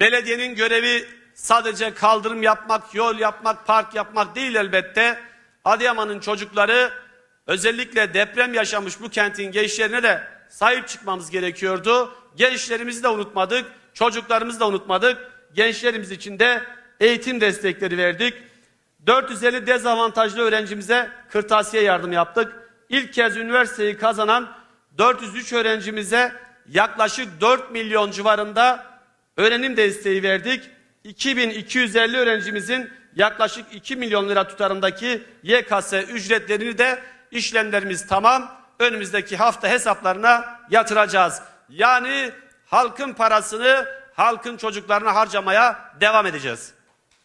Belediyenin görevi sadece kaldırım yapmak, yol yapmak, park yapmak değil elbette. Adıyaman'ın çocukları özellikle deprem yaşamış bu kentin gençlerine de sahip çıkmamız gerekiyordu. Gençlerimizi de unutmadık, çocuklarımızı da unutmadık. Gençlerimiz için de eğitim destekleri verdik. 450 dezavantajlı öğrencimize kırtasiye yardım yaptık. İlk kez üniversiteyi kazanan 403 öğrencimize yaklaşık 4 milyon civarında öğrenim desteği verdik. 2250 öğrencimizin yaklaşık 2 milyon lira tutarındaki YKS ücretlerini de işlemlerimiz tamam. Önümüzdeki hafta hesaplarına yatıracağız. Yani halkın parasını halkın çocuklarına harcamaya devam edeceğiz.